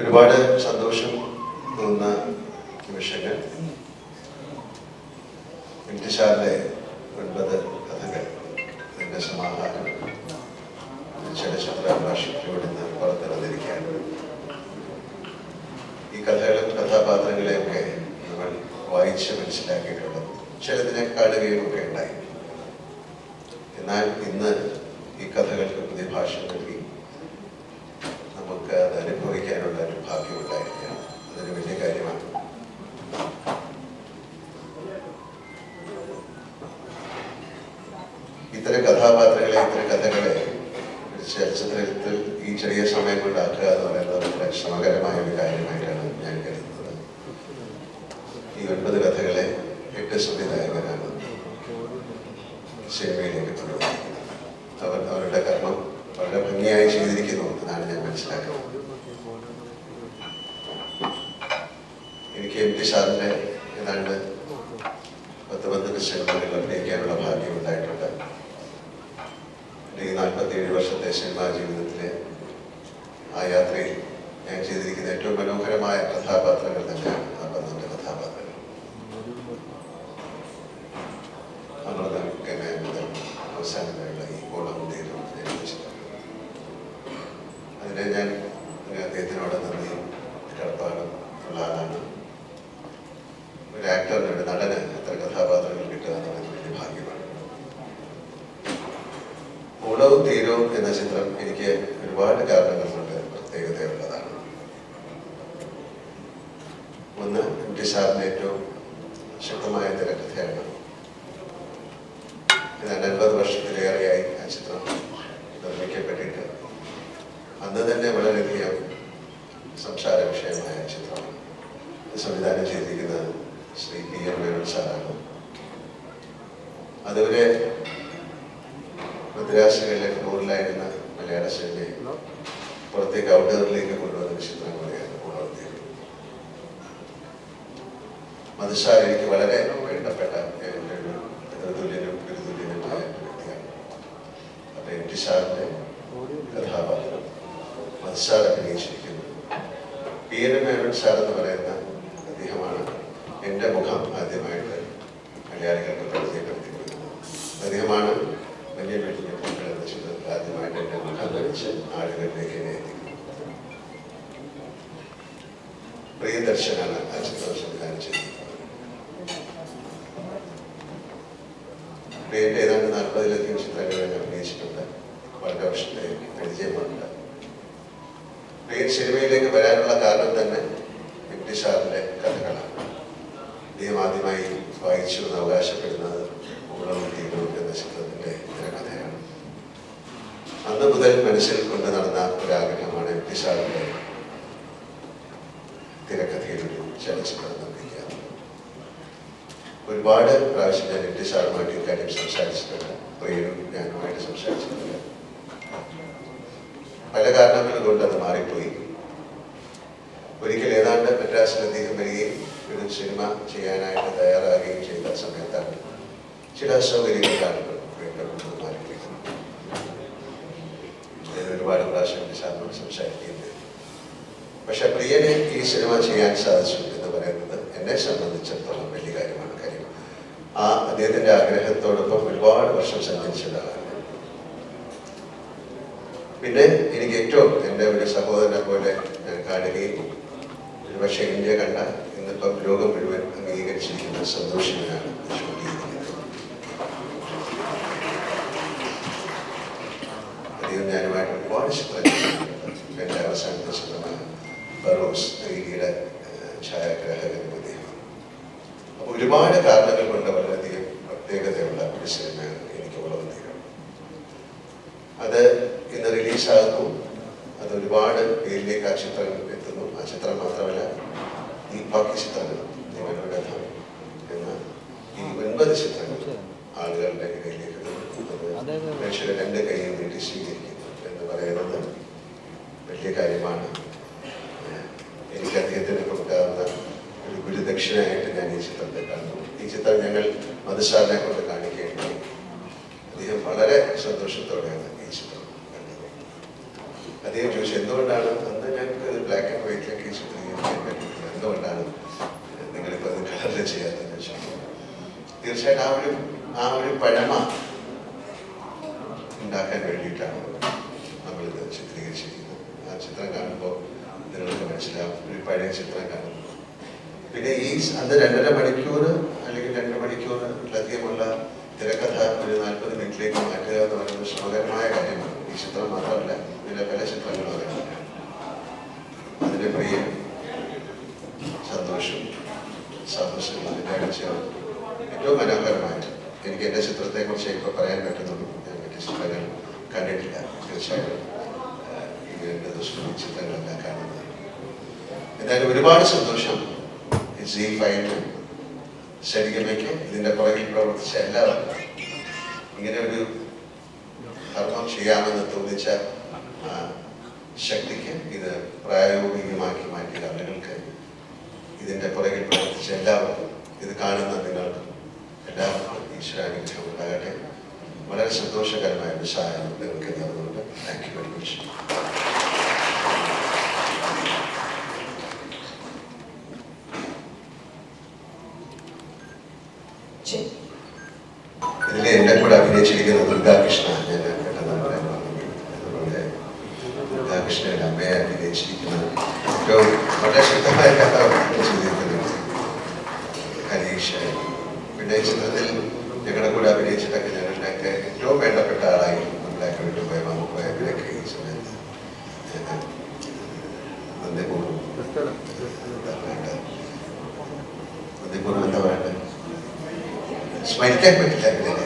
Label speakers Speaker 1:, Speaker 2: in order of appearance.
Speaker 1: ഒരുപാട് സന്തോഷം തോന്നുന്ന നിമിഷങ്ങൾ. ഇംതിഷാറിലെ ഒൻപത് കഥകൾ അതിന്റെ സമാഹാരം ചലച്ചിത്ര ഇന്ന് പുറത്തിറന്നിരിക്കുകയാണ് ഈ കഥകളും കഥാപാത്രങ്ങളെയൊക്കെ നമ്മൾ വായിച്ച് മനസ്സിലാക്കിയിട്ടുള്ളത് ചിലതിനെ കാണുകയും ഒക്കെ ഉണ്ടായി. എന്നാൽ ഇന്ന് ഈ കഥകൾക്ക് പുതിയ കഥാപാത്രങ്ങളെ ഇത്തരം കഥകളെ ചലച്ചിത്രത്തിൽ ഈ ചെറിയ സമയം കൊണ്ടാക്കുക എന്ന് പറയുന്നത് വളരെ ശ്രമകരമായ ഒരു കാര്യമായിട്ടാണ് ഞാൻ കരുതുന്നത്. ഈ ഒൻപത് കഥകളെ എട്ട് സംവിധായകരാണ് സിനിമയിലേക്ക് കൊണ്ടുവന്നിരിക്കുന്നത്. അവർ അവരുടെ കർമ്മം വളരെ ഭംഗിയായി ചെയ്തിരിക്കുന്നു എന്നാണ് ഞാൻ മനസ്സിലാക്കുന്നത്. എനിക്ക് എം ടി സാറിന്റെ ഏതാണ്ട് പത്ത് പന്ത്രണ്ട് സിനിമകളിൽ അഭിനയിക്കാനുള്ള ഭാഗ്യം ഉണ്ടായിട്ടുണ്ട്. നാൽപ്പത്തിയേഴ് വർഷത്തെ സിനിമാ ജീവിതത്തിലെ ആ യാത്രയിൽ ഞാൻ ചെയ്തിരിക്കുന്ന ഏറ്റവും മനോഹരമായ കഥാപാത്രങ്ങൾ തന്നെയാണ് ആ പന്ത്രണ്ട് കഥാപാത്രങ്ങൾ. അമൃതം കന്യാമുതൽ അവസാനം വരെയുള്ള ഈ തീരും അതിനെ ഞാൻ അദ്ദേഹത്തിനോട് നന്ദി കടപ്പാടും ഉള്ള ആളാണ്. ഒരു ആക്ടറിനോട് നടന് എത്ര കഥാപാത്രങ്ങൾ കിട്ടുക എന്നുള്ളത് വലിയ ഭാഗ്യമാണ് ഓളവും തീരവും എന്ന ചിത്രം എനിക്ക് ഒരുപാട് കാരണങ്ങൾ കൊണ്ട് പ്രത്യേകതയുള്ളതാണ്. ഒന്ന് ബ്രിട്ടീഷാറിന്റെ ഏറ്റവും ശക്തമായ തിരക്കഥയാണ്. ഏതാണ്ട് അൻപത് വർഷത്തിലേറെയായി ആ ചിത്രം നിർമ്മിക്കപ്പെട്ടിട്ട്. അന്ന് തന്നെ വളരെയധികം സംസാര വിഷയമായ ചിത്രമാണ് സംവിധാനം ചെയ്തിരിക്കുന്നത് ശ്രീ പി എം വേണു സാറാണ്. അതുവരെ മദ്രാസുകളിലെ ഫ്ലോറിലായിരുന്ന മലയാള ശൈലി പുറത്തേക്ക് ഔട്ട്ഡോറിലേക്ക് കൊണ്ടുവന്ന കൂടിയാണ് ഉണർത്തിയത് മധുസാർ എനിക്ക് വളരെ വേണ്ടപ്പെട്ട എന്റെ ഒരു വ്യക്തിയാണ്. അപ്പൊ എം ടി സാറിന്റെ കഥാപാത്രം. അഭിനയിച്ചിരിക്കുന്നു. പി എൻ മേനോൻ എന്ന് പറയുന്ന അദ്ദേഹമാണ് എന്റെ മുഖം ആദ്യമായിട്ട് മലയാളികൾക്ക് പരിചയപ്പെടുത്തി കൊടുക്കുന്നത് അദ്ദേഹമാണ് വലിയ വലിയ പൂക്കൾ എന്ന ചിത്രത്തിൽ ആദ്യമായിട്ട് എന്റെ മുഖം ധരിച്ച് ആളുകളിലേക്ക് എന്നെ എത്തിക്കുന്നത് പ്രിയദർശനാണ് ആ ചിത്രം സംവിധാനം ചെയ്തിരിക്കുന്നത് പ്രിയന്റെ ഏതാണ്ട് നാൽപ്പതിലധികം ചിത്രങ്ങൾ ഞാൻ അഭിനയിച്ചിട്ടുണ്ട്. വളരെ വർഷത്തെ പരിചയമുണ്ട്. പ്രിയൻ സിനിമയിലേക്ക് വരാനുള്ള കാരണം തന്നെ എം സാറിന്റെ കഥകളാണ്. അദ്ദേഹം ആദ്യമായി വായിച്ചു എന്ന് അവകാശപ്പെടുന്നത് എന്ന ചിത്രത്തിന്റെ തിരക്കഥയാണ് അന്ന് മുതൽ മനസ്സിൽ കൊണ്ട് നടന്ന ഒരാഗ്രഹമാണ് എം സാറിന്റെ ഒരു ഒരുപാട് പ്രാവശ്യം ഞാൻ എട്ട് സാറുമായിട്ട് ഇക്കാര്യം സംസാരിച്ചിട്ടുണ്ട്. പ്രിയനും ഞാനുമായിട്ട് സംസാരിച്ചിട്ടുണ്ട്. പല കാരണങ്ങൾ കൊണ്ട് അത് മാറിപ്പോയി. ഒരിക്കൽ ഏതാണ്ട് മദ്രാസിൽ അദ്ദേഹം വരികയും ഒരു സിനിമ ചെയ്യാനായിട്ട് തയ്യാറാകുകയും ചെയ്ത സമയത്താണ് ചില അസൗകര്യങ്ങൾ കാണുമ്പോൾ വീണ്ടും മാറിപ്പോയി. ഞാൻ ഒരുപാട് പ്രാവശ്യം സാറിനോട് സംസാരിക്കുകയും പക്ഷെ പ്രിയനെ ഈ സിനിമ ചെയ്യാൻ സാധിച്ചു എന്ന് പറയുന്നത് എന്നെ സംബന്ധിച്ചിടത്തോളം വലിയ കാര്യമാണ്. കാര്യം ആ അദ്ദേഹത്തിന്റെ ആഗ്രഹത്തോടൊപ്പം ഒരുപാട് വർഷം സഞ്ചരിച്ചതാണ്. പിന്നെ എനിക്ക് ഏറ്റവും എന്റെ ഒരു സഹോദരനെ പോലെ കാണുകയും ഒരുപക്ഷെ ഇന്ത്യ കണ്ട ഇന്നിപ്പം ലോകം മുഴുവൻ അംഗീകരിച്ചിരിക്കുന്ന സന്തോഷത്തിനാണ് ഞാനുമായിട്ട് ഒരുപാട് ചിത്രങ്ങൾ ബറോസ് ഐഡിയുടെ ഛായാഗ്രാഹകനും അദ്ദേഹം അപ്പോൾ ഒരുപാട് കാരണങ്ങൾ കൊണ്ട് വളരെയധികം പ്രത്യേകതയുള്ള ഒരു സിനിമയാണ് എനിക്ക് വളർന്നിരിക്കണം അത് ഇന്ന് റിലീസാകുന്നു അത് ഒരുപാട് പേരിലേക്ക് ആ ചിത്രം എത്തുന്നു. ആ ചിത്രം മാത്രമല്ല ഈ ബാക്കി ചിത്രങ്ങൾ ധം എന്ന ഈ ഒൻപത് ചിത്രങ്ങൾ ആളുകളുടെ ഇടയിലേക്ക് പ്രേക്ഷകർ രണ്ട് കൈയും നീട്ടി സ്വീകരിക്കുന്നു എന്ന് പറയുന്നത് വലിയ കാര്യമാണ്. മനുഷ്യനായിട്ട് ഞാൻ ഈ ചിത്രത്തെ കണ്ടു. ഈ ചിത്രം ഞങ്ങൾ മധുശാലിനെ കൊണ്ട് കാണിക്കേണ്ടി അദ്ദേഹം വളരെ സന്തോഷത്തോടെയാണ് ഈ ചിത്രം കണ്ടത്. അദ്ദേഹം ചോദിച്ചു എന്തുകൊണ്ടാണ്? അന്ന് ഞങ്ങൾക്ക് ബ്ലാക്ക് ആൻഡ് വൈറ്റിലേക്ക് ഈ ചിത്രം ചെയ്യാൻ പറ്റില്ല എന്തുകൊണ്ടാണ്? നിങ്ങളിപ്പോൾ അത് കളറിൽ ചെയ്യാത്തതെന്ന് വെച്ചാൽ തീർച്ചയായിട്ടും ആ ഒരു ആ ഒരു പഴമ ഉണ്ടാക്കാൻ വേണ്ടിയിട്ടാണ് നമ്മളിത് ചിത്രീകരിച്ചിരിക്കുന്നത്. ആ ചിത്രം കാണുമ്പോൾ നിങ്ങൾക്ക് മനസ്സിലാവും. ഒരു പഴയ ചിത്രം കാണുമ്പോൾ പിന്നെ ഈ അത് രണ്ടര മണിക്കൂർ അല്ലെങ്കിൽ രണ്ട് മണിക്കൂറിലധികമുള്ള തിരക്കഥ ഒരു നാൽപ്പത് മിനിറ്റിലേക്ക് മാറ്റുക എന്ന് പറയുന്നത് ശ്രമകരമായ കാര്യമാണ്. ഈ ചിത്രം മാത്രമല്ല ഇതിലെ പല ചിത്രങ്ങളും അതിന്റെ പ്രിയം സന്തോഷം സന്തോഷം അതിന്റെ അടിച്ച ഏറ്റവും മനോഹരമായിട്ട് എനിക്ക് എന്റെ ചിത്രത്തെക്കുറിച്ച് ഇപ്പോൾ പറയാൻ പറ്റുന്നുള്ളൂ ഞാൻ മറ്റു ചിത്രങ്ങൾ കണ്ടിട്ടില്ല. തീർച്ചയായും ഇത് ഈ രണ്ട് ദിവസവും ഈ ചിത്രങ്ങളെല്ലാം കാണുന്നത്. എന്തായാലും ഒരുപാട് സന്തോഷം. സി ഫൈനും ശരികമയ്ക്ക് ഇതിന്റെ പുറകിൽ പ്രവർത്തിച്ച എല്ലാവർക്കും ഇങ്ങനെ ഒരു കർമ്മം ചെയ്യാമെന്ന് തോന്നിച്ച ശക്തിക്ക് ഇത് പ്രായോഗികമാക്കി മാറ്റിയ ആളുകൾക്ക് ഇതിന്റെ പുറകിൽ പ്രവർത്തിച്ച എല്ലാവർക്കും ഇത് കാണുന്ന നിങ്ങൾക്കും എല്ലാവർക്കും ഈശ്വരാനുഗ്രഹം ഉണ്ടാകട്ടെ. വളരെ സന്തോഷകരമായ ഒരു സഹായം നിങ്ങൾക്ക് നൽകുന്നുണ്ട് താങ്ക് യു വെരി മച്ച് ഇതിൽ എന്റെ കൂടെ അഭിനയിച്ചിരിക്കുന്ന ദുർഗാകൃഷ്ണ ഞാൻ പെട്ടെന്ന് പറയാൻ മറന്നു. അതുപോലെ ദുർഗാകൃഷ്ണയുടെ അമ്മയെ അഭിനയിച്ചിരിക്കുന്ന ഏറ്റവും വളരെ ശക്തമായ കഥാപാത്രം ചെയ്തിരിക്കുന്നത് ഹരീഷ് പിന്നെ ഈ ചിത്രത്തിൽ ഞങ്ങളുടെ കൂടെ അഭിനയിച്ചിട്ടൊക്കെ ഞങ്ങളുടെയൊക്കെ ഏറ്റവും വേണ്ടപ്പെട്ട ആളായി നമ്മളെയൊക്കെ വിട്ടു പോയ പോയ ഇവരൊക്കെ ഈ സമയത്ത്. നന്ദി നന്ദിപൂർവം बैठल्या बैठल्या